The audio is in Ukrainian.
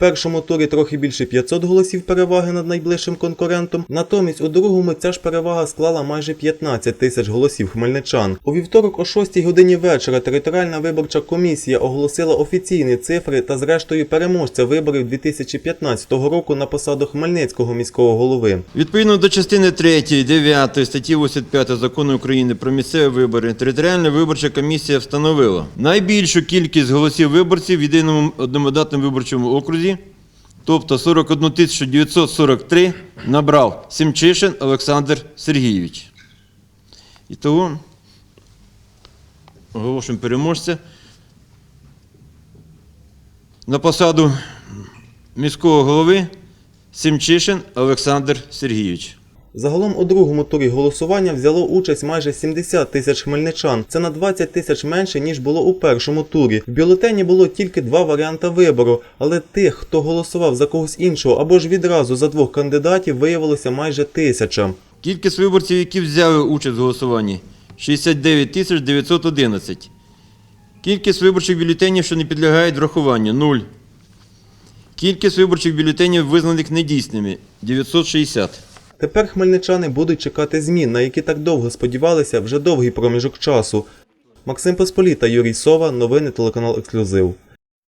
Першому турі трохи більше 500 голосів переваги над найближчим конкурентом. Натомість у другому ця ж перевага склала майже 15 тисяч голосів хмельничан. У вівторок о 6 годині вечора територіальна виборча комісія оголосила офіційні цифри та зрештою переможця виборів 2015 року на посаду Хмельницького міського голови. Відповідно до частини 3, 9 статті 85 закону України про місцеві вибори, територіальна виборча комісія встановила найбільшу кількість голосів виборців в єдиному одномандатному виборчому окрузі, тобто 41 943, набрав Семчишин Олександр Сергійович. І того оголошуємо переможця на посаду міського голови Семчишин Олександр Сергійович. Загалом у другому турі голосування взяло участь майже 70 тисяч хмельничан. Це на 20 тисяч менше, ніж було у першому турі. В бюлетені було тільки два варіанти вибору, але тих, хто голосував за когось іншого або ж відразу за двох кандидатів, виявилося майже тисяча. Кількість виборців, які взяли участь в голосуванні 69 тисяч 911. Кількість виборчих бюлетенів, що не підлягають врахуванню 0. Кількість виборчих бюлетенів, визнаних недійсними 960. Тепер хмельничани будуть чекати змін, на які так довго сподівалися вже довгий проміжок часу. Максим Посполіта, Юрій Сова, новини телеканал Ексклюзив.